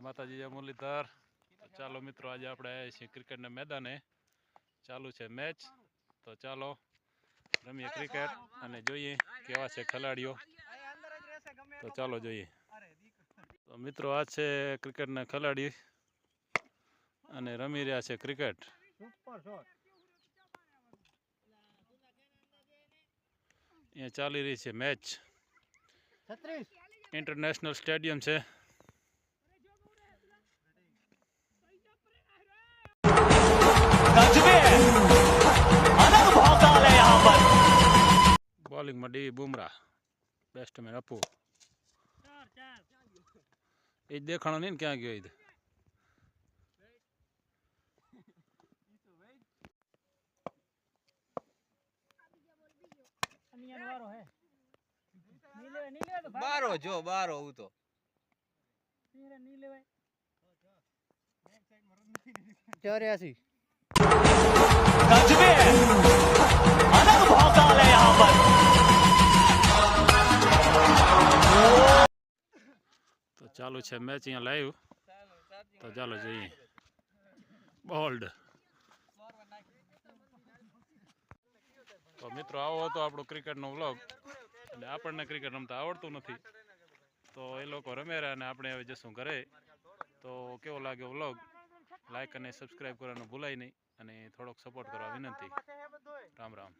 જય માતાજી જય મુરલીધર. તો ચાલો મિત્રો આજે આપણે આવ્યા છીએ ક્રિકેટના મેદાને. ચાલુ છે મેચ. તો ચાલો રમીએ ક્રિકેટ અને જોઈએ કેવા છે ખેલાડીઓ. તો ચાલો જોઈએ. તો મિત્રો આ છે ક્રિકેટના ખેલાડી અને રમી રહ્યા છે ક્રિકેટ. અહીંયા ચાલી રહી છે મેચ. ઇન્ટરનેશનલ સ્ટેડિયમ છે. બોલિંગમાં ડી બુમરા બેસ્ટમેન અપુ. એ જ દેખાણો નહીં ને ક્યાં ગયો એ બારો જો બારો હું તો. ચોર્યાસી. ચાલુ છે મેચ અહીંયા લાઈવ. તો ચાલો જઈએ. બોલ્ડ. તો મિત્રો આવો હતો આપણો ક્રિકેટનો વ્લોગ. અને આપણને ક્રિકેટ રમતા આવડતું નથી. તો એ લોકો રમે રહ્યા અને આપણે હવે જશું ઘરે. તો કેવો લાગ્યો વ્લોગ? લાઈક અને સબસ્ક્રાઈબ કરવાનું ભૂલાય નહીં. અને થોડોક સપોર્ટ કરવા વિનંતી. રામ રામ.